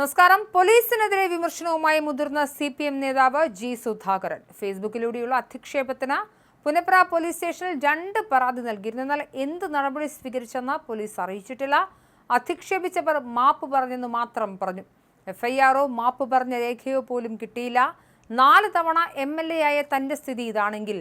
നമസ്കാരം. പോലീസിനെതിരെ വിമർശനവുമായി മുതിർന്ന സി പി എം നേതാവ് ജി സുധാകരൻ. ഫേസ്ബുക്കിലൂടെയുള്ള അധിക്ഷേപത്തിന് പുനപ്ര പോലീസ് സ്റ്റേഷനിൽ രണ്ട് പരാതി നൽകിയിരുന്നു. എന്നാൽ എന്ത് നടപടി സ്വീകരിച്ചെന്ന് പോലീസ് അറിയിച്ചിട്ടില്ല. അധിക്ഷേപിച്ചവർ മാപ്പ് പറഞ്ഞെന്ന് മാത്രം പറഞ്ഞു. എഫ്ഐആറോ മാപ്പ് പറഞ്ഞ രേഖയോ പോലും കിട്ടിയില്ല. നാല് തവണ എം എൽ എ ആയ തന്റെ സ്ഥിതി ഇതാണെങ്കിൽ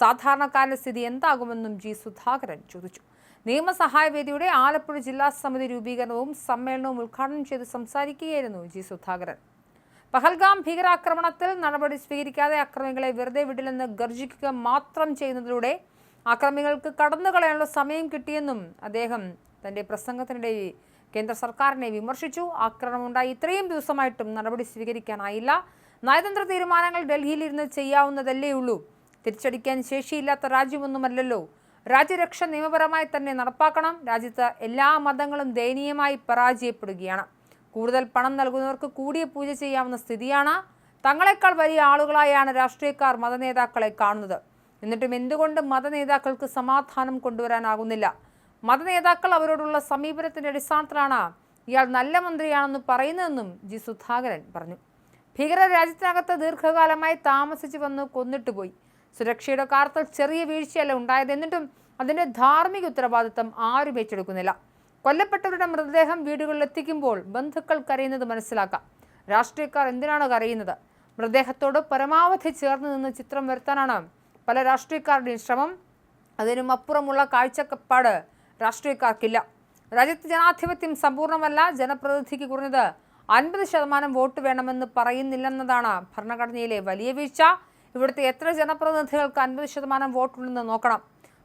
സാധാരണക്കാരന്റെ സ്ഥിതി എന്താകുമെന്നും ജി സുധാകരൻ ചോദിച്ചു. നിയമസഹായവേദിയുടെ ആലപ്പുഴ ജില്ലാ സമിതി രൂപീകരണവും സമ്മേളനവും ഉദ്ഘാടനം ചെയ്ത് സംസാരിക്കുകയായിരുന്നു ജി സുധാകരൻ. പഹൽഗാം ഭീകരാക്രമണത്തിൽ നടപടി സ്വീകരിക്കാതെ അക്രമികളെ വെറുതെ വിടില്ലെന്ന് ഗർജിക്കുക മാത്രം ചെയ്യുന്നതിലൂടെ അക്രമികൾക്ക് കടന്നുകളയാനുള്ള സമയം കിട്ടിയെന്നും അദ്ദേഹം തന്റെ പ്രസംഗത്തിനിടെ കേന്ദ്ര സർക്കാരിനെ വിമർശിച്ചു. ആക്രമണമുണ്ടായി ഇത്രയും ദിവസമായിട്ടും നടപടി സ്വീകരിക്കാനായില്ല. നയതന്ത്ര തീരുമാനങ്ങൾ ഡൽഹിയിലിരുന്ന് ചെയ്യാവുന്നതല്ലേ ഉള്ളൂ. തിരിച്ചടിക്കാൻ ശേഷിയില്ലാത്ത രാജ്യമൊന്നുമല്ലല്ലോ. രാജ്യരക്ഷ നിയമപരമായി തന്നെ നടപ്പാക്കണം. രാജ്യത്ത് എല്ലാ മതങ്ങളും ദയനീയമായി പരാജയപ്പെടുകയാണ്. കൂടുതൽ പണം നൽകുന്നവർക്ക് കൂടിയ പൂജ ചെയ്യാവുന്ന സ്ഥിതിയാണ്. തങ്ങളെക്കാൾ വലിയ ആളുകളായാണ് രാഷ്ട്രീയക്കാർ മതനേതാക്കളെ കാണുന്നത്. എന്നിട്ടും എന്തുകൊണ്ട് മതനേതാക്കൾക്ക് സമാധാനം കൊണ്ടുവരാനാകുന്നില്ല? മതനേതാക്കൾ അവരോടുള്ള സമീപനത്തിന്റെ അടിസ്ഥാനത്തിലാണ് ഇയാൾ നല്ല മന്ത്രിയാണെന്ന് പറയുന്നതെന്നും ജി സുധാകരൻ പറഞ്ഞു. ഭീകരർ രാജ്യത്തിനകത്ത് ദീർഘകാലമായി താമസിച്ചു വന്ന് കൊന്നിട്ടുപോയി. സുരക്ഷയുടെ കാര്യത്തിൽ ചെറിയ വീഴ്ചയല്ല ഉണ്ടായത്. എന്നിട്ടും അതിന്റെ ധാർമ്മിക ഉത്തരവാദിത്തം ആരും ഏറ്റെടുക്കുന്നില്ല. കൊല്ലപ്പെട്ടവരുടെ മൃതദേഹം വീടുകളിൽ എത്തിക്കുമ്പോൾ ബന്ധുക്കൾ കരയുന്നത് മനസ്സിലാക്കാം. രാഷ്ട്രീയക്കാർ എന്തിനാണ് കരയുന്നത്? മൃതദേഹത്തോട് പരമാവധി ചേർന്ന് നിന്ന് ചിത്രം വരുത്താനാണ് പല രാഷ്ട്രീയക്കാരുടെയും ശ്രമം. അതിനും അപ്പുറമുള്ള കാഴ്ചപ്പാട് രാഷ്ട്രീയക്കാർക്കില്ല. രാജ്യത്ത് ജനാധിപത്യം സമ്പൂർണമല്ല ജനപ്രതിനിധിക്ക് കുറഞ്ഞത് അൻപത് ശതമാനം വോട്ട് വേണമെന്ന് പറയുന്നില്ലെന്നതാണ് ഭരണഘടനയിലെ വലിയ വീഴ്ച. ഇവിടുത്തെ എത്ര ജനപ്രതിനിധികൾക്ക് അൻപത് ശതമാനം വോട്ടുണ്ടെന്ന് നോക്കണം.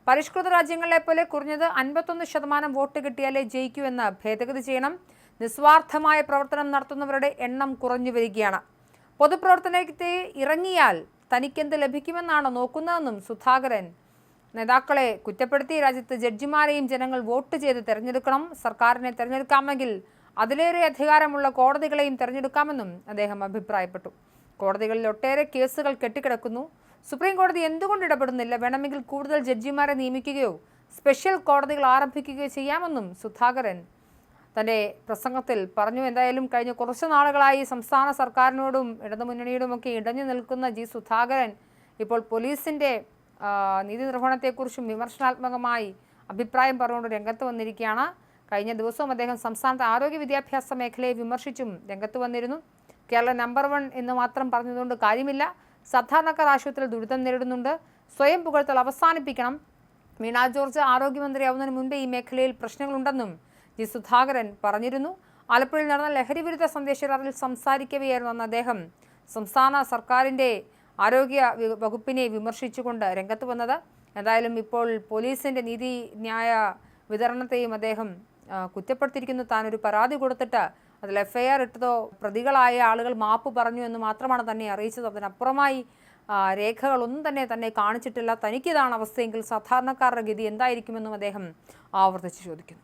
പരിഷ്കൃത രാജ്യങ്ങളെ പോലെ കുറഞ്ഞത് അൻപത്തൊന്ന് ശതമാനം വോട്ട് കിട്ടിയാലേ ജയിക്കൂ എന്ന് ഭേദഗതി ചെയ്യണം. നിസ്വാർത്ഥമായ പ്രവർത്തനം നടത്തുന്നവരുടെ എണ്ണം കുറഞ്ഞു വരികയാണ്. പൊതുപ്രവർത്തനത്തെ ഇറങ്ങിയാൽ തനിക്കെന്ത് ലഭിക്കുമെന്നാണ് നോക്കുന്നതെന്നും സുധാകരൻ. നേതാക്കളെ കുറ്റപ്പെടുത്തി രാജ്യത്ത് ജഡ്ജിമാരെയും ജനങ്ങൾ വോട്ട് ചെയ്ത് തെരഞ്ഞെടുക്കണം. സർക്കാരിനെ തെരഞ്ഞെടുക്കാമെങ്കിൽ അതിലേറെ അധികാരമുള്ള കോടതികളെയും തെരഞ്ഞെടുക്കാമെന്നും അദ്ദേഹം അഭിപ്രായപ്പെട്ടു. കോടതികളിൽ ഒട്ടേറെ കേസുകൾ കെട്ടിക്കിടക്കുന്നു. സുപ്രീം കോടതി എന്തുകൊണ്ട് ഇടപെടുന്നില്ല? വേണമെങ്കിൽ കൂടുതൽ ജഡ്ജിമാരെ നിയമിക്കുകയോ സ്പെഷ്യൽ കോടതികൾ ആരംഭിക്കുകയോ ചെയ്യാമെന്നും സുധാകരൻ തന്റെ പ്രസംഗത്തിൽ പറഞ്ഞു. എന്തായാലും കഴിഞ്ഞ കുറച്ച് നാളുകളായി സംസ്ഥാന സർക്കാരിനോടും ഇടതുമുന്നണിയോടുമൊക്കെ ഇടഞ്ഞു നിൽക്കുന്ന ജി സുധാകരൻ ഇപ്പോൾ പോലീസിന്റെ നീതി നിർവഹണത്തെക്കുറിച്ചും വിമർശനാത്മകമായി അഭിപ്രായം പറഞ്ഞുകൊണ്ട് രംഗത്ത് വന്നിരിക്കുകയാണ്. കഴിഞ്ഞ ദിവസവും അദ്ദേഹം സംസ്ഥാനത്തെ ആരോഗ്യ വിദ്യാഭ്യാസ മേഖലയെ വിമർശിച്ചും രംഗത്ത് വന്നിരുന്നു. കേരള നമ്പർ വൺ എന്ന് മാത്രം പറഞ്ഞതുകൊണ്ട് കാര്യമില്ല. സാധാരണക്കാർ ആശുപത്രിയിൽ ദുരിതം നേരിടുന്നുണ്ട്. സ്വയം പുകഴ്ത്തൽ അവസാനിപ്പിക്കണം. വീണ ജോർജ് ആരോഗ്യമന്ത്രിയാവുന്നതിന് മുൻപേ ഈ മേഖലയിൽ പ്രശ്നങ്ങളുണ്ടെന്നും ജി സുധാകരൻ പറഞ്ഞിരുന്നു. ആലപ്പുഴയിൽ നടന്ന ലഹരി വിരുദ്ധ സന്ദേശരാറിൽ സംസാരിക്കവെയായിരുന്നു അന്ന് അദ്ദേഹം. സംസ്ഥാന സർക്കാരിന്റെ ആരോഗ്യ വകുപ്പിനെ വിമർശിച്ചുകൊണ്ട് രംഗത്ത് വന്നത്. എന്തായാലും ഇപ്പോൾ പോലീസിന്റെ നീതി ന്യായ വിതരണത്തെയും അദ്ദേഹം കുറ്റപ്പെടുത്തിയിരിക്കുന്നു. താനൊരു പരാതി കൊടുത്തിട്ട് അതിൽ എഫ്ഐആർ ഇട്ടതോ പ്രതികളായ ആളുകൾ മാപ്പ് പറഞ്ഞു എന്ന് മാത്രമാണ് തന്നെ അറിയിച്ചത്. അതിനപ്പുറമായി രേഖകളൊന്നും തന്നെ തന്നെ കാണിച്ചിട്ടില്ല. തനിക്കിതാണ് അവസ്ഥയെങ്കിൽ സാധാരണക്കാരുടെ ഗതി എന്തായിരിക്കുമെന്നും അദ്ദേഹം ആവർത്തിച്ച് ചോദിക്കുന്നു.